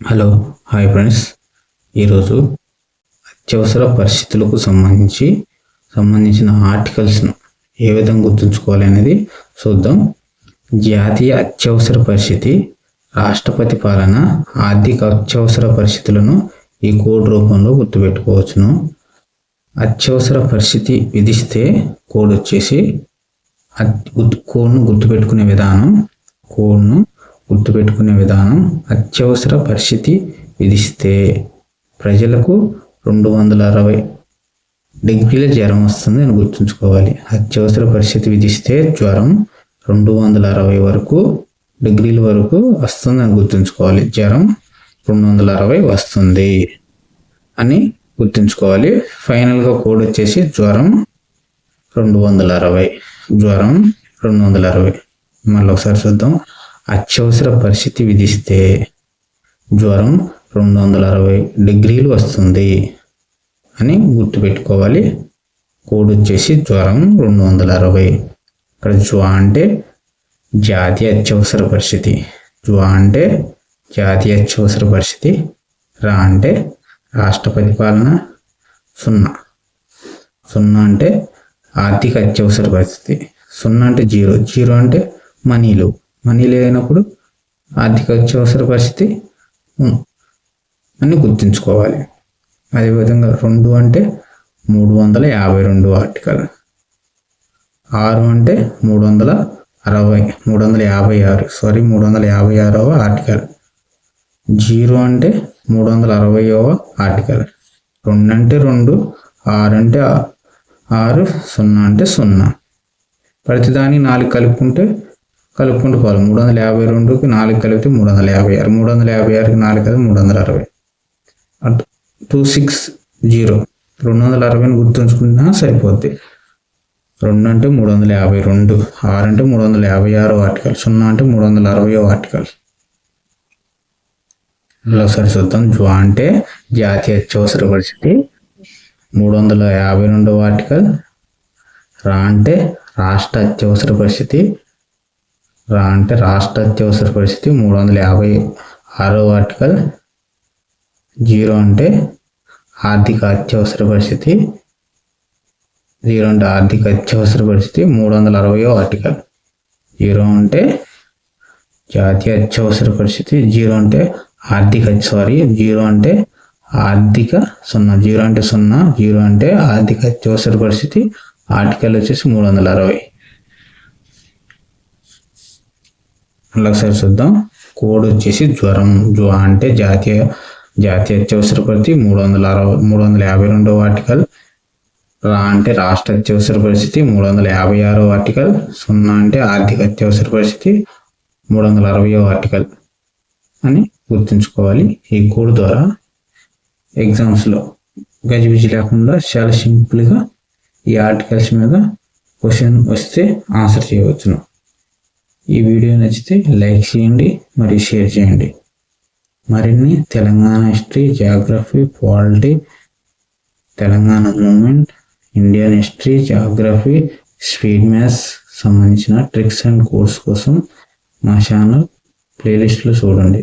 Hello hi friends. ఈరోజు అత్యవసర పరిస్థితులకు సంబంధించి సంబంధించిన ఆర్టికల్స్ను ఏ విధంగా గుర్తుంచుకోవాలి అనేది చూద్దాం. జాతీయ అత్యవసర పరిస్థితి రాష్ట్రపతి పాలన ఆర్థిక అత్యవసర పరిస్థితులను ఈ కోడ్ రూపంలో గుర్తుపెట్టుకోవచ్చును. అత్యవసర పరిస్థితి విధిస్తే కోడ్ వచ్చేసి కోడ్ను గుర్తుపెట్టుకునే విధానం కోడ్ను గుర్తుపెట్టుకునే విధానం అత్యవసర పరిస్థితి విధిస్తే ప్రజలకు రెండు వందల అరవై డిగ్రీల జ్వరం వస్తుంది అని గుర్తుంచుకోవాలి. అత్యవసర పరిస్థితి విధిస్తే జ్వరం రెండు వందల అరవై వరకు డిగ్రీల వరకు వస్తుంది అని గుర్తుంచుకోవాలి. జ్వరం రెండు వందల అరవై వస్తుంది అని గుర్తుంచుకోవాలి. ఫైనల్గా కోడ్ వచ్చేసి జ్వరం రెండు వందల అరవై. జ్వరం రెండు వందల అరవై. మళ్ళీ ఒకసారి చూద్దాం. అత్యవసర పరిస్థితి విధిస్తే జ్వరం రెండు వందల అరవై డిగ్రీలు వస్తుంది అని గుర్తుపెట్టుకోవాలి. కోడ్ వచ్చేసి జ్వరం రెండు వందల అరవై ఇక్కడ జ్వా అంటే జాతీయ అత్యవసర పరిస్థితి. జ్వా అంటే జాతీయ అత్యవసర పరిస్థితి. రా అంటే రాష్ట్ర పరిపాలన సున్నా. సున్నా అంటే ఆర్థిక అత్యవసర పరిస్థితి. సున్నా అంటే జీరో. జీరో అంటే మనీలు. మనీ లేనప్పుడు ఆర్థిక అత్యవసర పరిస్థితి అని గుర్తుంచుకోవాలి. అదేవిధంగా రెండు అంటే మూడు వందల యాభై రెండు ఆర్టికల్. ఆరు అంటే మూడు వందల అరవై మూడు వందల యాభై ఆరు సారీ మూడు వందల యాభై ఆరవ ఆర్టికల్. జీరో అంటే మూడు వందల అరవైవ ఆర్టికల్. రెండు అంటే రెండు ఆరు అంటే ఆరు సున్నా అంటే సున్నా. ప్రతిదాని నాలుగు కలుపుకుంటే కలుపుకుంటూ పోవాలి. మూడు వందల యాభై రెండుకి నాలుగు కలిపితే మూడు వందల యాభై ఆరు. మూడు వందల యాభై ఆరుకి నాలుగు కలిపి మూడు వందల అరవై. Two six zero. రెండు వందల అరవైని గుర్తుంచుకున్నా సరిపోద్ది. రెండు అంటే మూడు వందల యాభై రెండు. ఆరు అంటే మూడు వందల యాభై ఆరో ఆర్టికల్. సున్నా అంటే మూడు వందల అరవై ఆర్టికల్. ఇలా ఒకసారి జ్వా అంటే జాతీయ అత్యవసర పరిస్థితి. మూడు వందల యాభై రెండవ ఆర్టికల్. రా అంటే రాష్ట్ర అత్యవసర పరిస్థితి. అంటే రాష్ట్ర అత్యవసర పరిస్థితి మూడు వందల యాభై ఆరో ఆర్టికల్ జీరో అంటే ఆర్థిక అత్యవసర పరిస్థితి. జీరో అంటే ఆర్థిక అత్యవసర పరిస్థితి మూడు వందల అరవయో ఆర్టికల్ జీరో అంటే జాతీయ అత్యవసర పరిస్థితి. జీరో అంటే ఆర్థిక సారీ జీరో అంటే ఆర్థిక సున్నా. జీరో అంటే సున్నా జీరో అంటే ఆర్థిక అత్యవసర పరిస్థితి. ఆర్టికల్ వచ్చేసి మూడు వందల అరవై మళ్ళీ ఒకసారి చూద్దాం. కోడ్ వచ్చేసి జ్వరం జ్వ అంటే జాతీయ జాతీయ అత్యవసర పరిస్థితి మూడు వందల అరవై మూడు వందల యాభై రెండవ ఆర్టికల్ రా అంటే రాష్ట్ర అత్యవసర పరిస్థితి మూడు వందల యాభై ఆరో ఆర్టికల్ సున్నా అంటే ఆర్థిక అత్యవసర పరిస్థితి మూడు వందల అరవయో ఆర్టికల్ అని గుర్తుంచుకోవాలి ఈ కోడ్ ద్వారా. ఎగ్జామ్స్లో గజిబిజి లేకుండా చాలా సింపుల్గా ఈ ఆర్టికల్స్ మీద క్వశ్చన్ వస్తే ఆన్సర్ చేయవచ్చును. ఈ వీడియో నచ్చితే లైక్ చేయండి మరియు షేర్ చేయండి. మరిన్ని Telangana history geography polity Telangana movement Indian history geography speed maths సంబంధించిన ట్రిక్స్ అండ్ కోర్స్ కోసం మా ఛానల్ ప్లేలిస్ట్లో చూడండి.